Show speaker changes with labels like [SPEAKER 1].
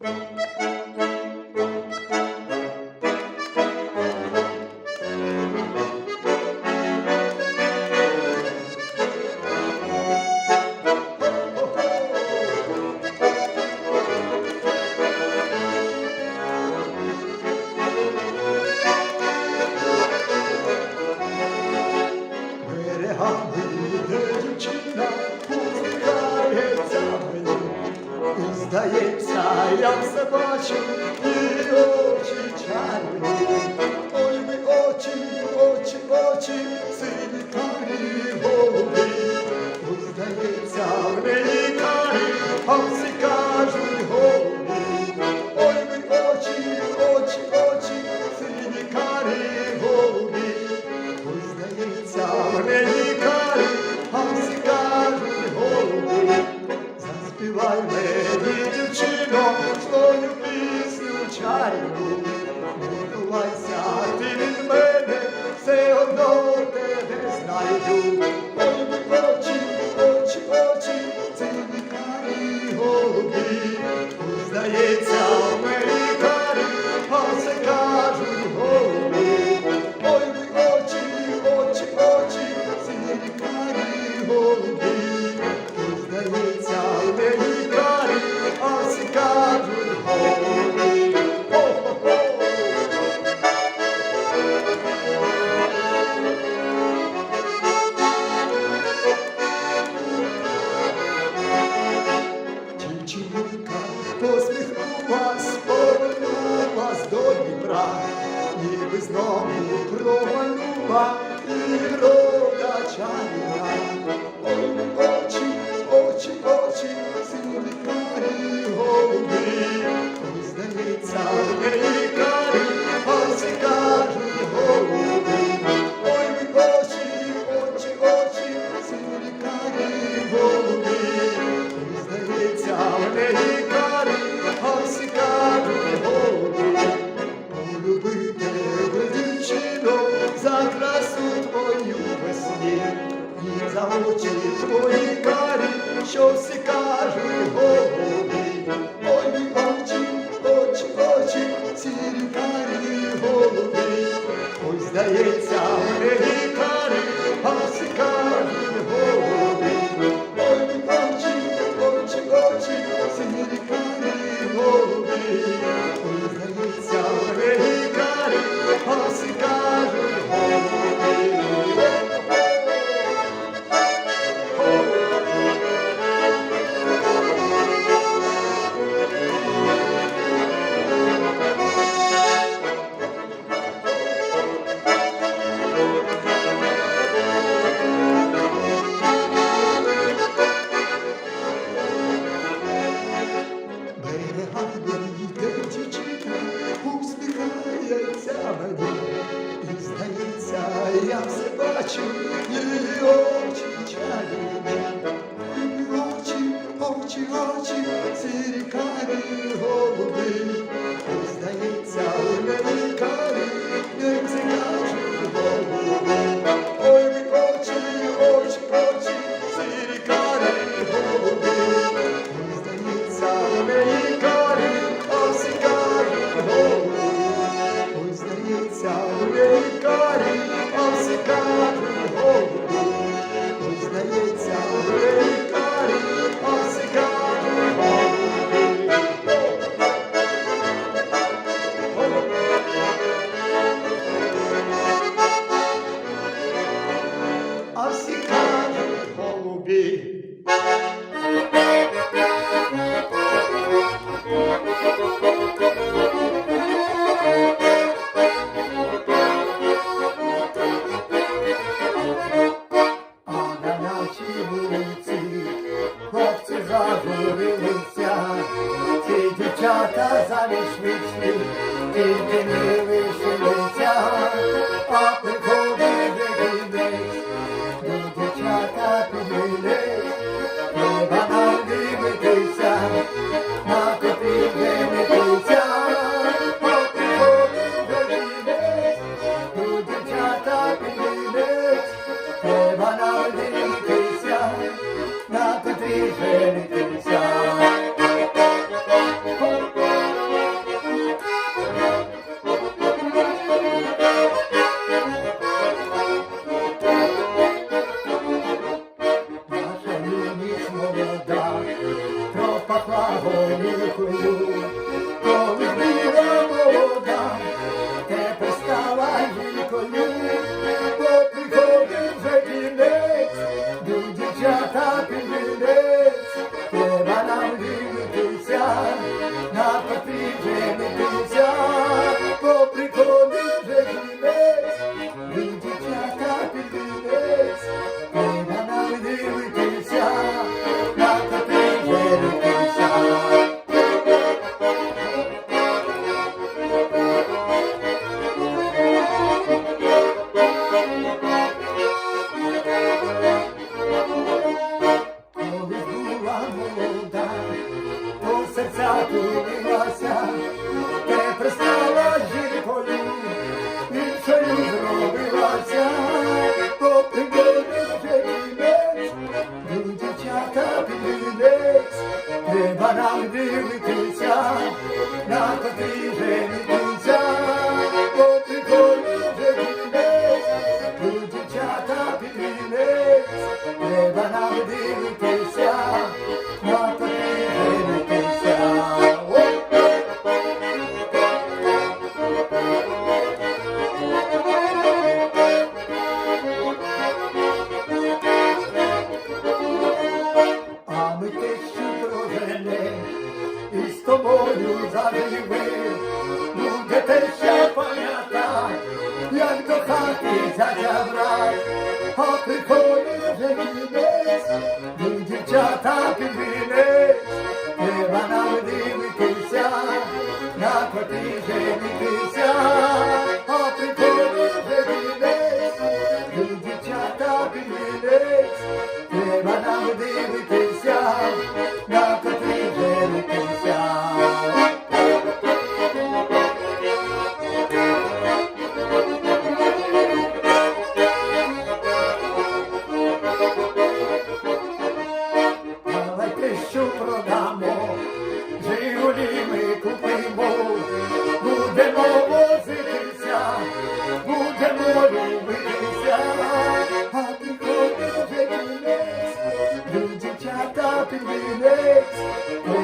[SPEAKER 1] thank you все бачу і очі чаю. yardım Kurtulaysa deniz знову промайнула природа чайна. Ой, очі, очі, очі, синьо-лікарі голуби, здається, в неї Очі твої карі, що всі кажуть голубі. Ой, очі, очі, очі, сірі карі голубі. ось здається, мені не бачу її очі чарівні. свічки, тільки не лишилися, а приходить дивись, до дівчата підійде, до баба дивитися, на тобі не дивиться, а приходить дивись, до дівчата підійде, треба нам дивитися, на тобі вже не favor, на котрі женитися, то прибили вже кінець, до дівчата підвінець, треба нам дивитися, долю завели, будете ну, ще пам'ятати, як до хати затябрай, а приходить вже вінець, і дівчата під вінець, треба нам дивитися, на коти женітися, а приходить вже вінець, і дівчата під вінець, треба нам дивитися. happy minutes.